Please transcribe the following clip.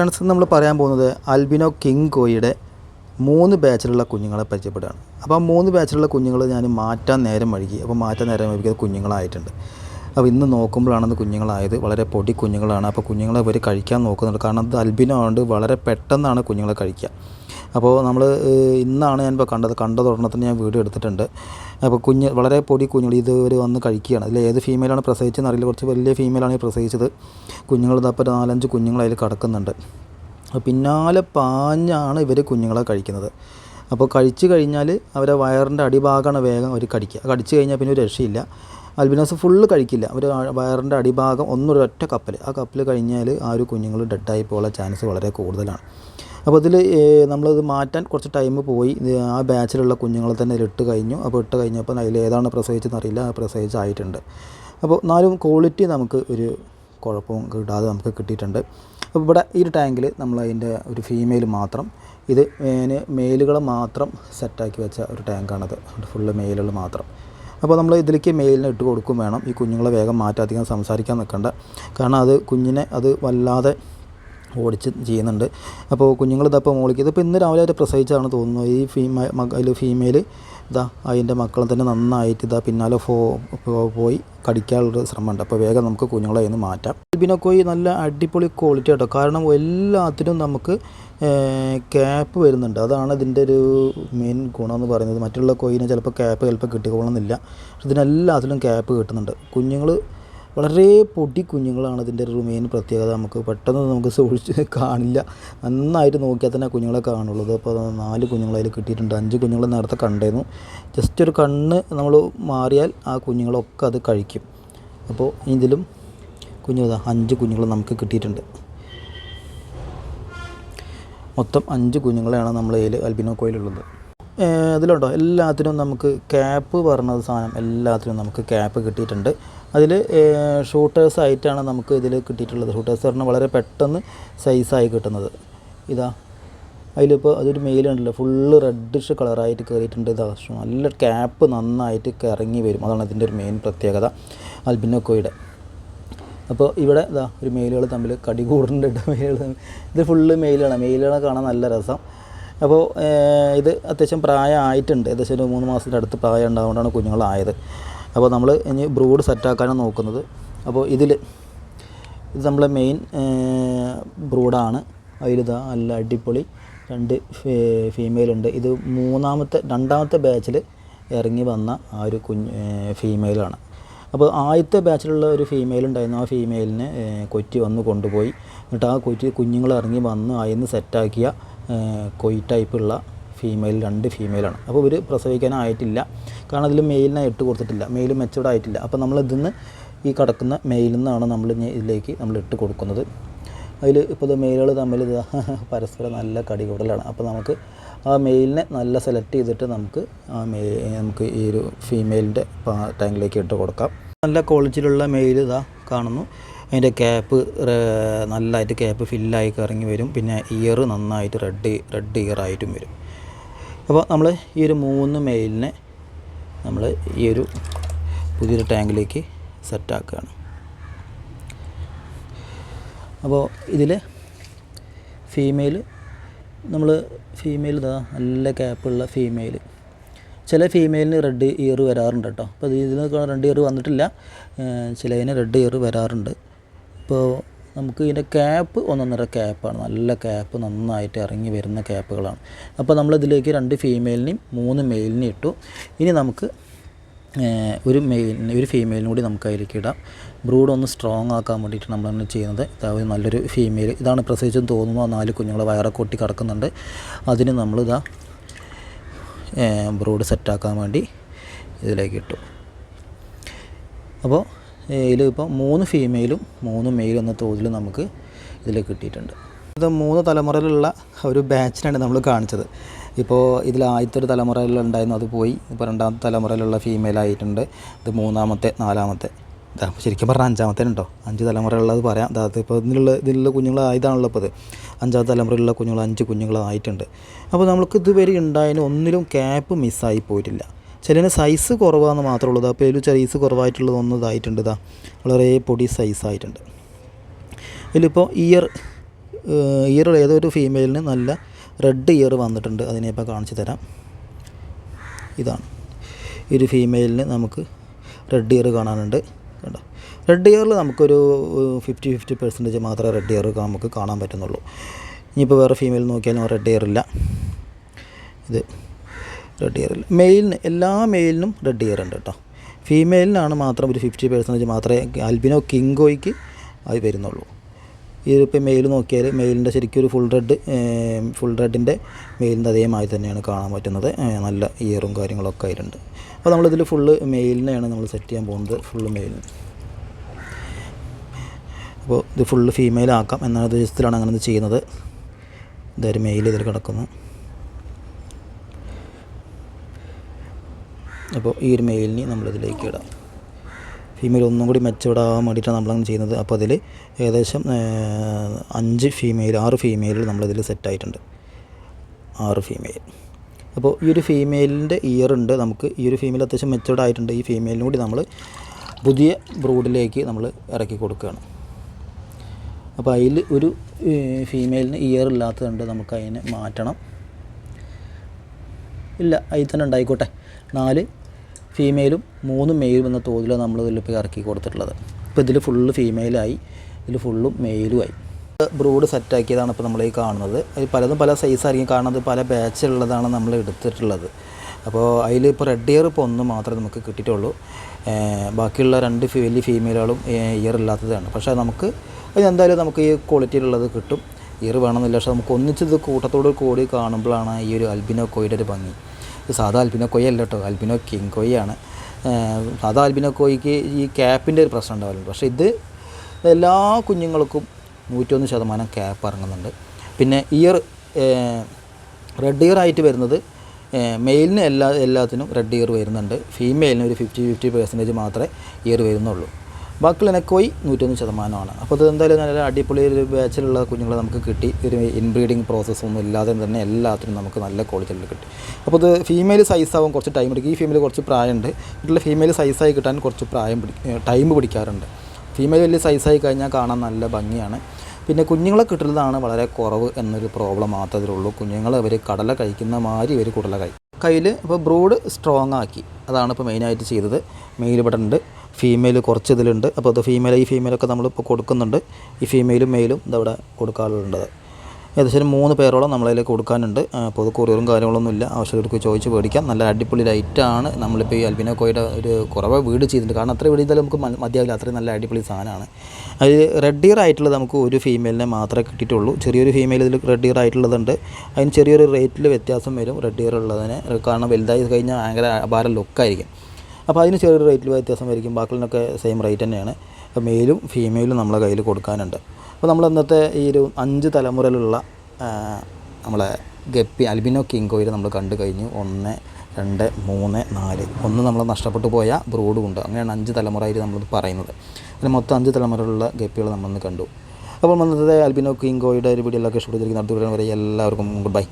Friends നമ്മൾ പറയാൻ പോകുന്നത് അൽബിനോ കിങ് കോയിയുടെ മൂന്ന് ബാച്ചിലുള്ള കുഞ്ഞുങ്ങളെ പരിചയപ്പെടുകയാണ്. അപ്പോൾ ആ മൂന്ന് ബാച്ചിലുള്ള കുഞ്ഞുങ്ങൾ ഞാൻ മാറ്റാൻ നേരം വഴുകി അപ്പോൾ മാറ്റാൻ നേരം വഴുകി അത് കുഞ്ഞുങ്ങളായിട്ടുണ്ട്. അപ്പോൾ ഇന്ന് നോക്കുമ്പോഴാണെന്ന് കുഞ്ഞുങ്ങളായത്. വളരെ പൊടി കുഞ്ഞുങ്ങളാണ്. അപ്പോൾ കുഞ്ഞുങ്ങളെ ഇവർ കഴിക്കാൻ നോക്കുന്നുണ്ട്. കാരണം അത് അൽബിനോ ആയതുകൊണ്ട് വളരെ പെട്ടെന്നാണ് കുഞ്ഞുങ്ങളെ കഴിക്കുക. അപ്പോൾ നമ്മൾ ഇന്നാണ് ഞാനിപ്പോൾ കണ്ടത്. കണ്ട തന്നെ ഞാൻ വീഡിയോ എടുത്തിട്ടുണ്ട്. അപ്പോൾ കുഞ്ഞ് വളരെ പൊടി കുഞ്ഞുങ്ങൾ ഇതുവരെ വന്ന് കഴിക്കുകയാണ്. അതിൽ ഏത് ഫീമെയിലാണ് പ്രസവിച്ചതെന്ന് അറിയില്ല. കുറച്ച് വലിയ ഫീമെയിലാണ് പ്രസവിച്ചത്. കുഞ്ഞുങ്ങൾ ഇതപ്പോൾ നാലഞ്ച് കുഞ്ഞുങ്ങൾ അതിൽ കിടക്കുന്നുണ്ട്. പിന്നാലെ പാഞ്ഞാണ് ഇവർ കുഞ്ഞുങ്ങളെ കഴിക്കുന്നത്. അപ്പോൾ കഴിച്ചു കഴിഞ്ഞാൽ അവരെ വയറിന്റെ അടിഭാഗമാണ് വേഗം അവർ കടിക്കുക. കടിച്ചു കഴിഞ്ഞാൽ പിന്നെ ഒരു രക്ഷയില്ല. അൽബിനോസ് ഫുള്ള് കഴിക്കില്ല. അവർ വയറിന്റെ അടിഭാഗം ഒന്നൊരൊറ്റ കപ്പൽ. ആ കപ്പൽ കഴിഞ്ഞാൽ ആ ഒരു കുഞ്ഞുങ്ങൾ ഡെഡായി പോകാനുള്ള ചാൻസ് വളരെ കൂടുതലാണ്. അപ്പോൾ ഇതിൽ നമ്മളത് മാറ്റാൻ കുറച്ച് ടൈം പോയി. ആ ബാച്ചിലുള്ള കുഞ്ഞുങ്ങളെ തന്നെ ഇട്ട് കഴിഞ്ഞു. അപ്പോൾ ഇട്ട് കഴിഞ്ഞപ്പോൾ അതിൽ ഏതാണ് പ്രസവിച്ചെന്നറിയില്ല ആ പ്രസവിച്ചായിട്ടുണ്ട്. അപ്പോൾ എന്നാലും ക്വാളിറ്റി നമുക്ക് ഒരു കുഴപ്പവും കിട്ടാതെ നമുക്ക് കിട്ടിയിട്ടുണ്ട്. അപ്പോൾ ഇവിടെ ഈ ഒരു ടാങ്കിൽ നമ്മൾ അതിന്റെ ഒരു ഫീമെയിൽ മാത്രം. ഇത് മെയിലുകളെ മാത്രം സെറ്റാക്കി വെച്ച ഒരു ടാങ്കാണത് ഫുള്ള് മെയിലുകൾ മാത്രം. അപ്പോൾ നമ്മൾ ഇതിലേക്ക് മെയിലിനെ ഇട്ട് കൊടുക്കും വേണം. ഈ കുഞ്ഞുങ്ങളെ വേഗം അധികം സംസാരിക്കാൻ നിൽക്കണ്ട. കാരണം അത് കുഞ്ഞിനെ അത് വല്ലാതെ ഓടിച്ച് ചെയ്യുന്നുണ്ട്. അപ്പോൾ കുഞ്ഞുങ്ങൾ ഇതപ്പോൾ മോളിക്ക് ഇതിപ്പോൾ ഇന്ന് രാവിലെ അവർ പ്രസവിച്ചാണ് തോന്നുന്നു. ഈ ഫീമെ അതിൽ ഫീമെയിൽ ഇതാ അതിന്റെ മക്കളെ തന്നെ നന്നായിട്ട് ഇതാ പിന്നാലെ ഫോ പോയി കടിക്കാനുള്ള ശ്രമമുണ്ട്. അപ്പോൾ വേഗം നമുക്ക് കുഞ്ഞുങ്ങളെ അതിന് മാറ്റാം. കോയി നല്ല അടിപൊളി ക്വാളിറ്റി കേട്ടോ കാരണം എല്ലാത്തിനും നമുക്ക് ക്യാപ്പ് വരുന്നുണ്ട്. അതാണ് ഇതിന്റെ ഒരു മെയിൻ ഗുണമെന്ന് പറയുന്നത്. മറ്റുള്ള കോയിനെ ചിലപ്പോൾ ക്യാപ്പ് ചിലപ്പോൾ കിട്ടിക്കൊള്ളണമെന്നില്ല ഇതിനെല്ലാത്തിലും ക്യാപ്പ് കിട്ടുന്നുണ്ട്. കുഞ്ഞുങ്ങൾ വളരെ പൊടി കുഞ്ഞുങ്ങളാണ് ഇതിന്റെ ഒരു മെയിൻ പ്രത്യേകത. നമുക്ക് പെട്ടെന്ന് നമുക്ക് സൂക്ഷിച്ച് കാണില്ല. നന്നായിട്ട് നോക്കിയാൽ തന്നെ കുഞ്ഞുങ്ങളെ കാണുള്ളൂ. അപ്പോൾ നാല് കുഞ്ഞുങ്ങൾ അതിൽ കിട്ടിയിട്ടുണ്ട്. അഞ്ച് കുഞ്ഞുങ്ങൾ നേരത്തെ കണ്ടേന്നു ജസ്റ്റ് ഒരു കണ്ണ് നമ്മൾ മാറിയാൽ ആ കുഞ്ഞുങ്ങളൊക്കെ അത് കഴിക്കും. അപ്പോൾ ഇതിലും കുഞ്ഞു അഞ്ച് കുഞ്ഞുങ്ങൾ നമുക്ക് കിട്ടിയിട്ടുണ്ട്. മൊത്തം അഞ്ച് കുഞ്ഞുങ്ങളെയാണ് നമ്മളതിൽ അൽബിനോ കോയിലുള്ളത്. അതിലുണ്ടോ എല്ലാത്തിനും നമുക്ക് ക്യാപ്പ് പറഞ്ഞത് സാധനം എല്ലാത്തിനും നമുക്ക് ക്യാപ്പ് കിട്ടിയിട്ടുണ്ട്. അതിൽ ഷൂട്ടേഴ്സ് ആയിട്ടാണ് നമുക്ക് ഇതിൽ കിട്ടിയിട്ടുള്ളത്. ഷൂട്ടേഴ്സ് പറഞ്ഞാൽ വളരെ പെട്ടെന്ന് സൈസായി കിട്ടുന്നത്. ഇതാ. അതിലിപ്പോൾ അതൊരു മെയിലുണ്ടല്ലോ ഫുള്ള് റെഡിഷ് കളറായിട്ട് കയറിയിട്ടുണ്ട് ഇതാ നല്ല ക്യാപ്പ് നന്നായിട്ട് കറങ്ങി വരും. അതാണ് ഇതിന്റെ ഒരു മെയിൻ പ്രത്യേകത. അൽബിനോക്കോയുടെ. അപ്പോൾ ഇവിടെ ഇതാ ഒരു മെയിലുകൾ തമ്മിൽ കടി കൂടുന്നുണ്ട് മെയിലുകൾ ഇത് ഫുള്ള് മെയിലാണ് മെയിലുകളെ കാണാൻ നല്ല രസം. അപ്പോൾ ഇത് അത്യാവശ്യം പ്രായമായിട്ടുണ്ട്. ഏകദേശം ഒരു മൂന്ന് മാസത്തിന്റെ അടുത്ത് പ്രായം ഉണ്ടാകൊണ്ടാണ് കുഞ്ഞുങ്ങളായത്. അപ്പോൾ നമ്മൾ ഇനി ബ്രൂഡ് സെറ്റാക്കാനാണ് നോക്കുന്നത്. അപ്പോൾ ഇതിൽ ഇത് നമ്മളെ മെയിൻ ബ്രൂഡാണ്. അതിലിതാ നല്ല അടിപൊളി രണ്ട് ഫീമെയിൽ ഉണ്ട് ഇത് മൂന്നാമത്തെ രണ്ടാമത്തെ ബാച്ചിൽ ഇറങ്ങി വന്ന ആ ഒരു കുഞ്ഞ് ഫീമെയിലാണ്. അപ്പോൾ ആദ്യത്തെ ബാച്ചിലുള്ള ഒരു ഫീമെയിൽ ഉണ്ടായിരുന്നു. ആ ഫീമെയിലിനെ കൊറ്റി വന്ന് കൊണ്ടുപോയി. എന്നിട്ട് ആ കൊറ്റി കുഞ്ഞുങ്ങൾ ഇറങ്ങി വന്ന് നിന്ന് സെറ്റാക്കിയ കൊയ് ടൈപ്പുള്ള ഫീമെയിൽ രണ്ട് ഫീമെയിലാണ് അപ്പോൾ ഇവർ പ്രസവിക്കാനായിട്ടില്ല. കാരണം അതിൽ മെയിലിനെ ഇട്ട് കൊടുത്തിട്ടില്ല. മെയിൽ മെച്ചൂർഡ് ആയിട്ടില്ല. അപ്പോൾ നമ്മൾ ഇതിൽ നിന്ന് ഈ കിടക്കുന്ന മെയിലിൽ നിന്നാണ് നമ്മൾ ഇതിലേക്ക് നമ്മൾ ഇട്ട് കൊടുക്കുന്നത്. അതിൽ ഇപ്പോൾ മെയിലുകൾ തമ്മിൽ ഇത് പരസ്പരം നല്ല കടി കൂടലാണ് അപ്പോൾ നമുക്ക് ആ മെയിലിനെ നല്ല സെലക്ട് ചെയ്തിട്ട് നമുക്ക് ആ മെയിൽ നമുക്ക് ഈ ഒരു ഫീമെയിലിന്റെ ടാങ്കിലേക്ക് ഇട്ട് കൊടുക്കാം. നല്ല ക്വാളിറ്റിയിലുള്ള മെയിൽ ഇതാ കാണുന്നു. അതിന്റെ ക്യാപ്പ് നല്ലതായിട്ട് ക്യാപ്പ് ഫില്ലായി കറങ്ങി വരും. പിന്നെ ഇയർ നന്നായിട്ട് റെഡ് റെഡ് ഇയർ ആയിട്ടും വരും. അപ്പോൾ നമ്മൾ ഈ ഒരു മൂന്ന് മെയിലിനെ നമ്മൾ ഈ ഒരു പുതിയൊരു ടാങ്കിലേക്ക് സെറ്റാക്കുകയാണ് അപ്പോൾ ഇതിൽ ഫീമെയിൽ നമ്മൾ ഫീമെയിൽ ഇതാ നല്ല ക്യാപ്പുള്ള ഫീമെയിൽ ചില ഫീമെയിലിന് റെഡ് ഇയർ വരാറുണ്ട് കേട്ടോ. അപ്പോൾ ഇതിന് റെഡ് ഇയർ വന്നിട്ടില്ല. ചിലതിന് റെഡ് ഇയർ വരാറുണ്ട്. ഇപ്പോൾ നമുക്ക് ഇതിന്റെ ക്യാപ്പ് ഒന്നൊന്നര ക്യാപ്പാണ് നല്ല ക്യാപ്പ് നന്നായിട്ട് ഇറങ്ങി വരുന്ന ക്യാപ്പുകളാണ് അപ്പോൾ നമ്മളിതിലേക്ക് രണ്ട് ഫീമെയിലിനെയും മൂന്ന് മെയിലിനെയും ഇട്ടു. ഇനി നമുക്ക് ഒരു മെയിലിന് ഒരു ഫീമെയിലിനും കൂടി നമുക്ക് അതിലേക്ക് ഇടാം. ബ്രൂഡ് ഒന്ന് സ്ട്രോങ് ആക്കാൻ വേണ്ടിയിട്ട് നമ്മളാണ് ചെയ്യുന്നത്. ഇതാവും നല്ലൊരു ഫീമെയിൽ ഇതാണ് പ്രസവിച്ചെന്ന് തോന്നുന്നു. ആ നാല് കുഞ്ഞുങ്ങൾ വയറെ കൊട്ടി കിടക്കുന്നുണ്ട്. അതിന് നമ്മളിതാ ബ്രൂഡ് സെറ്റാക്കാൻ വേണ്ടി ഇതിലേക്ക് ഇട്ടു. അപ്പോൾ ഇതിൽ ഇപ്പോൾ മൂന്ന് ഫീമെയിലും മൂന്ന് മെയിലും എന്ന തോതിൽ നമുക്ക് ഇതിൽ കിട്ടിയിട്ടുണ്ട്. ഇത് മൂന്ന് തലമുറയിലുള്ള ഒരു ബാച്ചിനാണ് നമ്മൾ കാണിച്ചത്. ഇപ്പോൾ ഇതിൽ ആദ്യത്തെ ഒരു തലമുറയിലുണ്ടായിരുന്നു അത് പോയി. ഇപ്പോൾ രണ്ടാമത്തെ തലമുറയിലുള്ള ഫീമെയിൽ ആയിട്ടുണ്ട്. ഇത് മൂന്നാമത്തെ നാലാമത്തെ. ശരിക്കും പറഞ്ഞാൽ അഞ്ചാമത്തെ ഉണ്ടോ? അഞ്ച് തലമുറയുള്ളത് പറയാം. അതായത് ഇപ്പോൾ ഇതിലുള്ള ഇതിലുള്ള കുഞ്ഞുങ്ങളായതാണല്ലോ ഇപ്പോൾ ഇത്. അഞ്ചാമത്തെ തലമുറയിലുള്ള കുഞ്ഞുങ്ങൾ അഞ്ച് കുഞ്ഞുങ്ങളായിട്ടുണ്ട് അപ്പോൾ നമുക്ക് ഇതുവരെ ഉണ്ടായതിന് ഒന്നിലും ക്യാപ്പ് മിസ്സായി പോയിട്ടില്ല. ചിലതിന് സൈസ് കുറവാന്ന് മാത്രമേ ഉള്ളൂ അപ്പോൾ ഇതിൽ സൈസ് കുറവായിട്ടുള്ളത് ഒന്ന് ഇതായിട്ടുണ്ട് ഇതാ. വളരെ പൊടി സൈസായിട്ടുണ്ട് ഇതിലിപ്പോൾ ഇയർ ഇയർ ഏതൊരു ഫീമെയിലിന് നല്ല റെഡ് ഇയർ വന്നിട്ടുണ്ട്. അതിനെ ഇപ്പോൾ കാണിച്ചു തരാം. ഇതാണ്. ഈ ഒരു ഫീമെയിലിന് നമുക്ക് റെഡ് ഇയർ കാണാനുണ്ട്. കണ്ടോ? റെഡ് ഇയറിൽ നമുക്കൊരു ഫിഫ്റ്റി ഫിഫ്റ്റി പെർസെന്റേജ് മാത്രമേ റെഡ് ഇയർ നമുക്ക് കാണാൻ പറ്റുന്നുള്ളൂ. ഇനിയിപ്പോൾ വേറെ ഫീമെയിൽ നോക്കിയാലും റെഡ് ഇയർ ഇല്ല. ഇത് റെഡ് ഇയർ മെയിലിന് എല്ലാ മെയിലിനും റെഡ് ഇയർ ഉണ്ട് കേട്ടോ ഫീമെയിലിനാണ് മാത്രം ഒരു ഫിഫ്റ്റി പെർസെന്റേജ് മാത്രമേ ആൽബിനോ കിങ്കോയ്ക്ക് അത് വരുന്നുള്ളൂ. ഇതിപ്പോൾ മെയിൽ നോക്കിയാൽ മെയിലിന്റെ ശരിക്കും ഒരു ഫുൾ റെഡ് ഫുൾ റെഡിന്റെ മെയിലിന്റെ അതേമാതിരി തന്നെയാണ് കാണാൻ പറ്റുന്നത്. നല്ല ഇയറും കാര്യങ്ങളൊക്കെ ആയിട്ടുണ്ട്. അപ്പോൾ നമ്മളിതിൽ ഫുള്ള് മെയിലിനെയാണ് നമ്മൾ സെറ്റ് ചെയ്യാൻ പോകുന്നത് ഫുള്ള് മെയിലിന് അപ്പോൾ ഇത് ഫുള്ള് ഫീമെയിൽ ആക്കാം എന്ന ഉദ്ദേശത്തിലാണ് അങ്ങനെ ചെയ്യുന്നത്. ഇതൊരു മെയിൽ ഇതിൽ കിടക്കുന്നു. അപ്പോൾ ഈ ഒരു മെയിലിനെ നമ്മളിതിലേക്ക് ഇടാം. ഫീമെയിൽ ഒന്നും കൂടി മെച്ചപ്പെടാൻ വേണ്ടിയിട്ടാണ് നമ്മളങ്ങനെ ചെയ്യുന്നത്. അപ്പോൾ അതിൽ ഏകദേശം അഞ്ച് ഫീമെയിൽ ആറ് ഫീമെയിൽ നമ്മളിതിൽ സെറ്റായിട്ടുണ്ട് ആറ് ഫീമെയിൽ അപ്പോൾ ഈ ഒരു ഫീമെയിലിന്റെ ഇയർ ഉണ്ട്. നമുക്ക് ഈ ഒരു ഫീമെയിൽ അത്യാവശ്യം മെച്ചോർഡ് ആയിട്ടുണ്ട്. ഈ ഫീമെയിലിനും കൂടി നമ്മൾ പുതിയ ബ്രൂഡിലേക്ക് നമ്മൾ ഇറക്കി കൊടുക്കുകയാണ്. അപ്പോൾ അതിൽ ഒരു ഫീമെയിലിന് ഇയർ ഇല്ലാത്തതുണ്ട് നമുക്ക് അതിനെ മാറ്റണം. ഇല്ല അതിൽ തന്നെ ഉണ്ടായിക്കോട്ടെ. നാല് ഫീമെയിലും മൂന്ന് മെയിലും എന്ന തോതിലാണ് നമ്മൾ ഇതിലിപ്പോൾ ഇറക്കി കൊടുത്തിട്ടുള്ളത്. ഇപ്പോൾ ഇതിൽ ഫുള്ള് ഫീമെയിലായി ഇതിൽ ഫുള്ളും മെയിലുമായി ബ്രൂഡ് സെറ്റാക്കിയതാണ് ഇപ്പോൾ നമ്മൾ ഈ കാണുന്നത്. അതിൽ പലതും പല സൈസായിരിക്കും കാണുന്നത് പല ബാച്ചുള്ളതാണ് നമ്മൾ എടുത്തിട്ടുള്ളത്. അപ്പോൾ അതിൽ ഇപ്പോൾ റെഡ് ഇയർ ഇപ്പോൾ ഒന്ന് മാത്രമേ നമുക്ക് കിട്ടിയിട്ടുള്ളൂ. ബാക്കിയുള്ള രണ്ട് വലിയ ഫീമെയിലുകളും ഇയർ ഇല്ലാത്തതാണ്. പക്ഷേ നമുക്ക് അതിനെന്തായാലും നമുക്ക് ഈ ക്വാളിറ്റിയിലുള്ളത് കിട്ടും. ഇയർ വേണമെന്നില്ല. പക്ഷേ നമുക്ക് ഒന്നിച്ചത് കൂട്ടത്തോട് കൂടി കാണുമ്പോഴാണ് ഈ ഒരു അൽബിനോ കോയുടെ ഒരു ഭംഗി. ഇത് സാധാ അൽബിനോ കൊയ്യ അല്ല കേട്ടോ. അൽബിനോ കിങ് കൊയ്യാണ്. സാധാ അൽബിനോ കൊയ്ക്ക് ഈ ക്യാപ്പിന്റെ ഒരു പ്രശ്നം ഉണ്ടാവില്ല പക്ഷേ ഇത് എല്ലാ കുഞ്ഞുങ്ങൾക്കും നൂറ്റൊന്ന് ശതമാനം ക്യാപ്പ് ഇറങ്ങുന്നുണ്ട്. പിന്നെ ഇയർ റെഡ് ഇയർ ആയിട്ട് വരുന്നത് മെയിലിന് എല്ലാ എല്ലാത്തിനും റെഡ് ഇയർ വരുന്നുണ്ട്. ഫീമെയിലിന് ഒരു ഫിഫ്റ്റി ഫിഫ്റ്റി പെർസെന്റേജ് മാത്രമേ ഇയർ വരുന്നുള്ളൂ. ബാക്കിയുള്ള നെക്കോയി നൂറ്റൊന്ന് ശതമാനമാണ്. അപ്പോൾ അത് എന്തായാലും നല്ല അടിപൊളി ഒരു ബാച്ചിലുള്ള കുഞ്ഞുങ്ങളെ നമുക്ക് കിട്ടി. ഒരു ഇൻബ്രീഡിങ് പ്രോസസ്സൊന്നും ഇല്ലാതെ തന്നെ എല്ലാത്തിനും നമുക്ക് നല്ല ക്വാളിറ്റിയിൽ കിട്ടി. അപ്പോൾ അത് ഫീമെയിൽ സൈസാവും കുറച്ച് ടൈം പിടിക്കും. ഈ ഫീമെയിൽ കുറച്ച് പ്രായമുണ്ട്. വീട്ടിൽ ഫീമെയിൽ സൈസായി കിട്ടാൻ കുറച്ച് പ്രായം പിടി ടൈം പിടിക്കാറുണ്ട്. ഫീമെയിൽ വലിയ സൈസായി കഴിഞ്ഞാൽ കാണാൻ നല്ല ഭംഗിയാണ്. പിന്നെ കുഞ്ഞുങ്ങളെ കിട്ടുന്നതാണ് വളരെ കുറവ് എന്നൊരു പ്രോബ്ലം മാത്രമേ ഉള്ളൂ. കുഞ്ഞുങ്ങൾ അവർ കടല കഴിക്കുന്ന മാതിരി ഇവർ കുടല കഴിക്കും. കയ്യിൽ ഇപ്പോൾ ബ്രൂഡ് സ്ട്രോങ് ആക്കി. അതാണ് ഇപ്പോൾ മെയിനായിട്ട് ചെയ്തത്. മെയിൽ ഇവിടെ ഉണ്ട്. ഫീമെയിൽ കുറച്ച് ഇതിലുണ്ട് അപ്പോൾ അത് ഫീമെയിൽ ഈ ഫീമെയിലൊക്കെ നമ്മളിപ്പോൾ കൊടുക്കുന്നുണ്ട്. ഈ ഫീമെയിലും മെയിലും ഇതവിടെ കൊടുക്കാറുണ്ട് ഏകദേശം മൂന്ന് പേരോളം നമ്മളതിൽ കൊടുക്കാനുണ്ട്. പൊതു കൊറിയറും കാര്യങ്ങളൊന്നും ഇല്ല. ആവശ്യമുള്ളവർക്ക് ചോദിച്ച് മേടിക്കാം. നല്ല അടിപൊളി ലൈറ്റാണ് നമ്മളിപ്പോൾ ഈ അൽബിനോ കോയുടെ ഒരു കുറവ് വീട് ചെയ്തിട്ടുണ്ട്. കാരണം അത്ര വീട് ചെയ്താലും നമുക്ക് മതിയാവില്ല. അത്രയും നല്ല അടിപൊളി സാധനമാണ്. അതിൽ റെഡ് ഇയർ ആയിട്ടുള്ളത് നമുക്ക് ഒരു ഫീമെയിലിനെ മാത്രമേ കിട്ടിയിട്ടുള്ളൂ. ചെറിയൊരു ഫീമെയിൽ ഇതിൽ റെഡ് ഇയർ ആയിട്ടുള്ളതുണ്ട്. അതിന് ചെറിയൊരു റേറ്റിൽ വ്യത്യാസം വരും. റെഡ് ഇയർ ഉള്ളതിന്. കാരണം വലുതായി കഴിഞ്ഞാൽ ഭയങ്കര അപാര ലുക്കായിരിക്കും അപ്പോൾ അതിന് ചെറിയൊരു റേറ്റിൽ വ്യത്യാസം വരിക്കും ബാക്കിലൊക്കെ സെയിം റേറ്റ് തന്നെയാണ്. മെയിലും ഫീമെയിലും നമ്മളെ കയ്യിൽ കൊടുക്കാനുണ്ട്. അപ്പോൾ നമ്മൾ ഇന്നത്തെ ഈ ഒരു അഞ്ച് തലമുറയിലുള്ള നമ്മളെ ഗപ്പി അൽബിനോ കിങ്കോയിൽ നമ്മൾ കണ്ടു കഴിഞ്ഞു. ഒന്ന് രണ്ട് മൂന്ന് നാല്. ഒന്ന് നമ്മൾ നഷ്ടപ്പെട്ടു പോയ ബ്രൂഡുമുണ്ട് അങ്ങനെയാണ് അഞ്ച് തലമുറയിൽ നമ്മൾ പറയുന്നത്. അതിന് മൊത്തം അഞ്ച് തലമുറയിലുള്ള ഗപ്പികൾ നമ്മളൊന്ന് കണ്ടു. അപ്പോൾ വന്നത് അൽബിനോ കിങ്കോയുടെ ഒരു വീഡിയോ എല്ലാവർക്കും ഇഷ്ടപ്പെട്ടിരിക്കുന്ന അടുത്ത വീഡിയോ വരെ എല്ലാവർക്കും ഗുഡ് ബൈ